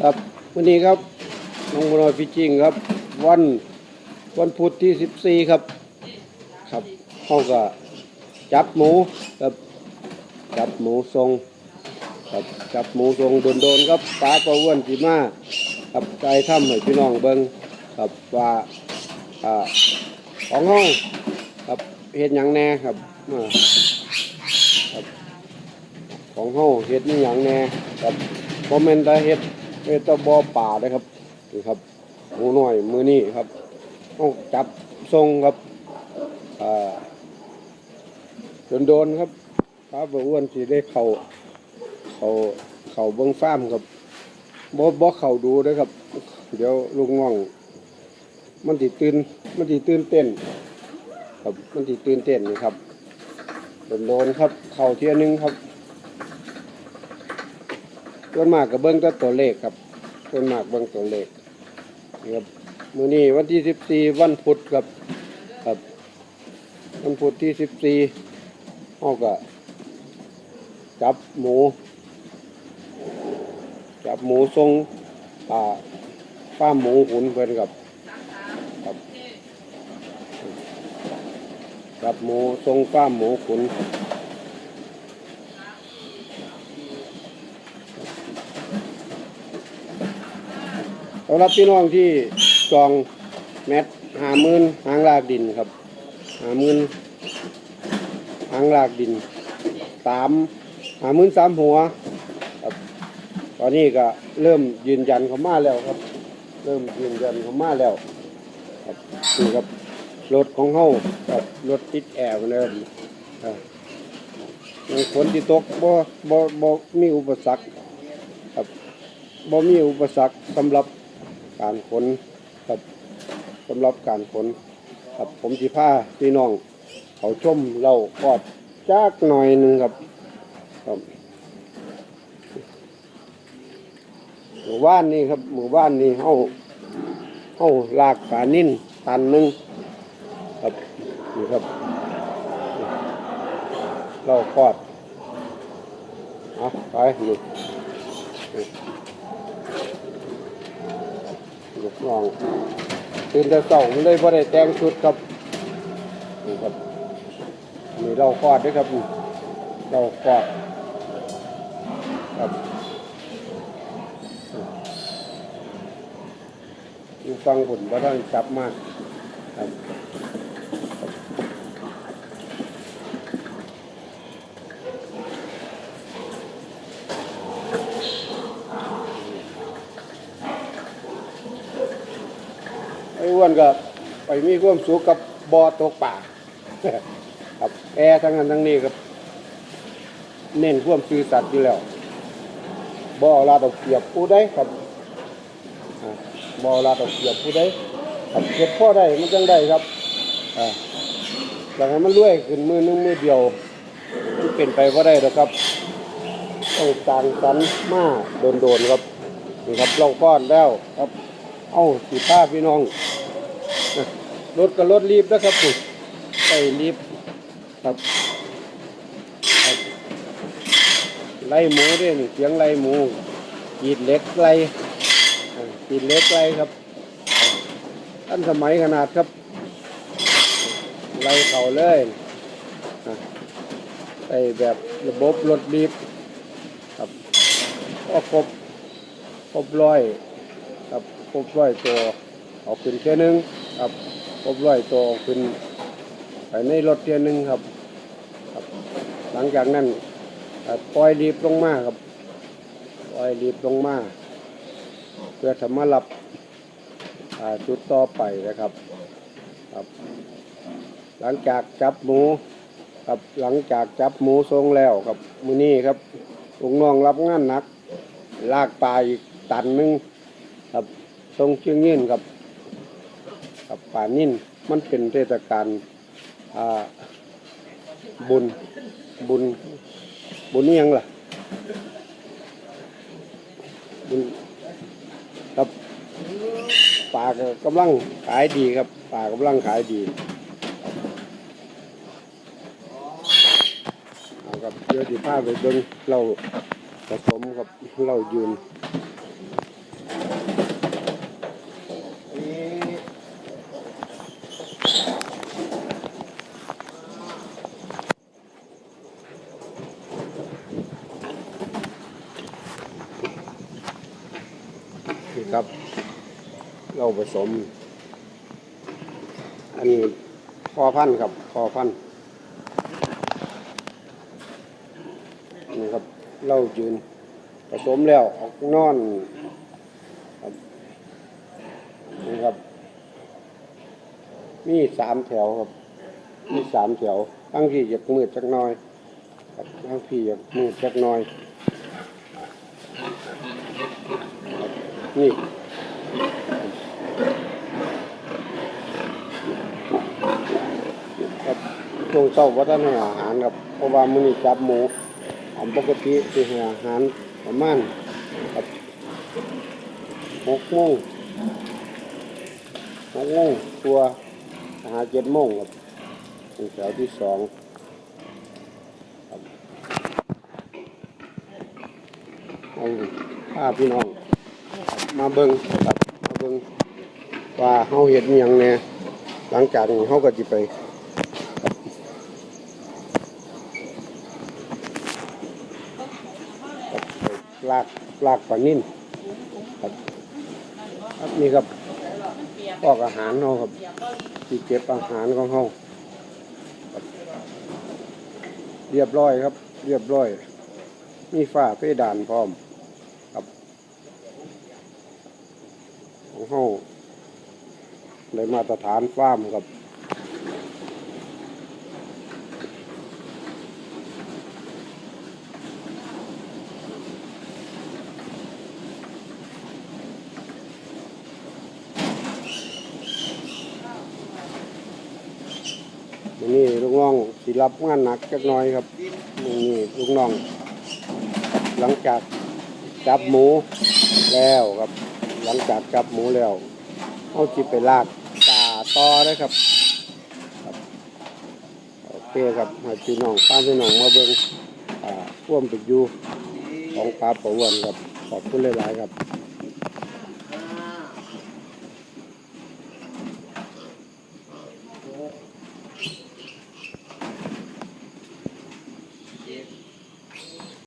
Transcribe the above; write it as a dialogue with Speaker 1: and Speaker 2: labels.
Speaker 1: ครับวันนี้ครับน้องบัวลอยพิจิงครับ วันวันพุธที่สิบสี่14ครับ ครับเขาก็จับหมูครับจับหมูทรงครับจับหมูทรงโดนๆครับปลาปลาวนสีมาครับใจถ้ำให้พี่น้องเบิ้งครับว่าอ่าของห้องครับเฮ็ดหยังแน่ครับครับ ของห้องเฮ็ดนี่หยังแน่ครับคอมเมนต์ได้เฮ็ด เฮ็ดแตะบอป่าเลยครับนี่ครับหมูน้อยมือนี่ครับต้องจับทรงครับอ่าโดนๆครับป้าบอ้วนสิได้เขาเขาเข่าเบิ้งฟ้ามครับบ่บ่เข่าดูเด้อครับ เดี๋ยวลุงง่วงมันติตื่นมันติตื่นเต้น ครับมันติตื่นเต้นนี่ครับโดนๆครับ เข่าเทียหนึงครับ ส่วนมากกับเบิ้งแต่ตัวเลขครับส่วนมากเบิ้งตัวเลขนะครับมื้อนี้วันที่สิบสี่วันพุธครับครับวันพุธที่สิบสี่เขาก็จับหมู จับหมูทรงอ่าฟ้าหมูขุนเพิ่นกับครับ จับหมูทรงฟ้าหมูขุน สำหรับพี่น้องที่จองแมตหาหมื่นหางลากดินครับหาหมื่นหางลากดินสามหาหมื่นสามหัวครับตอนนี้ก็เริ่มยืนยันเขามาแล้วครับ เริ่มยืนยันเขามาแล้วครับนี่ครับรถของเฮาครับรถติดแอร์มาแล้วครับยังฝนที่ตกบ่บ่บ่มีอุปสรรคครับบ่มีอุปสรรคสำหรับ การขนครับสำหรับการขนครับผมสิพาพี่น้อง เขาชมเรากอดจักหน่อยหนึ่งครับครับหมู่บ้านนี่ครับ หมู่บ้านนี่เฮาเฮาลากปลานิ่นตันหนึ่งครับนี่ครับ เรากอดเอาไปลูก ลูกน้องตื่นแต่เช้ามันเลยพอได้แต่งชุดครับนี่ครับมีเรากอดด้วยครับนี่เรากอดครับอยู่ฟังผลว่าต้องจับมากครับไอ้อ้วน ก็ไปมีความสุขกับบอตกป่าครับแอร์ทั้งนั้นทั้งนี้ครับ เน้นความซื่อสัตย์อยู่แล้วบ่อลาดเอาเปรียบผู้ใดครับอ่าบ่อลาดเอาเปรียบผู้ใดครับเก็บพ่อได้มันจังได้ครับอ่าอยากให้มันรวยขึ้นมือนึงมือเดียวมันเป็นไปว่าได้หรอกครับต้องต่างสันมาโดนๆครับนี่ครับเราก้อนแล้วครับ เอ้าสีผ้าพี่น้อง รถกับรถรีบนะครับนี่ไปรีบครับครับไล่หมูด้วยนี่เสียงไล่หมูกีดเล็กไล่กีดเล็กไล่ครับท่านสมัยขนาดครับ ไล่เขาเลยอ่าใส่แบบระบบรถบีบครับก็ครบครบร้อยครับครบร้อยตัวเอาขึ้นเท่หนึงครับ ครบร้อยตัวเอาขึ้นไปในรถเท่ยหนึ่งครับครับ หลังจากนั้นปล่อยรีบลงมาครับปล่อยรีบลงมาเพื่อจะมารับจุดต่อไปนะครับครับ หลังจากจับหมูครับหลังจากจับหมูทรงแล้วครับมือนี้ครับลุงน้องรับงานหนัก ลากปลาอีกตันหนึงครับทรงเชียงยืนครับ ป่านิ่นมันเป็นเทศกาลบุญบุญบุญนี่ยังล่ะบุญครับป่ากำลังขายดีครับป่ากำลังขายดีเอาครับเดี๋ยวสิพาไปเบิ่งเราผสมกับเรายืน นี่ครับ เราผสม อันนี้พอพันธุ์ครับพอพันธุ์นี่ครับเรายืนผสมแล้วออกนอนครับนี่ครับ มีสามแถวครับ มีสามแถวบางที่อยากมืดจักหน้อยครับางที่อยากมืดจักหน้อยนี่ ครับ ช่วงเช้าวัฒนให้อาหารครับ เพราะว่ามื้อนี้จับหมูอันปกติสิให้อาหารประมาณครับหกโมงหกโมงตัวหาเจ็ดโมงครับเป็นแถวที่สองเอาพาพี่น้องมาเบิ่งครับมาเบิ่งว่าเฮาเฮ็ดอิหยังแหน่หลังจากนี้เฮาก็สิไป ครับ ลากลากปลานิ่นครับครับนี่ครับพอกอาหารเราครับที่เก็บอาหารของเขาเรียบร้อยครับ เรียบร้อย มีฝ้าเพดานพร้อมครับของเขาในมาตรฐานฟาร์มครับ วั นนี้องสิรับงานหนักจักหน้อยครับวันนี้ลูกน้อง หลังจากจับหมูแล้วครับ หลังจากจับหมูแล้วเอาจิไปลากตาต่อเลยครับโอเคครับให้พี่น้องตาพี่น้องมาเบิ่งอ่าพ่วมเป็นอยู่ของปลาประวันครับขอบคุณหลายๆครับ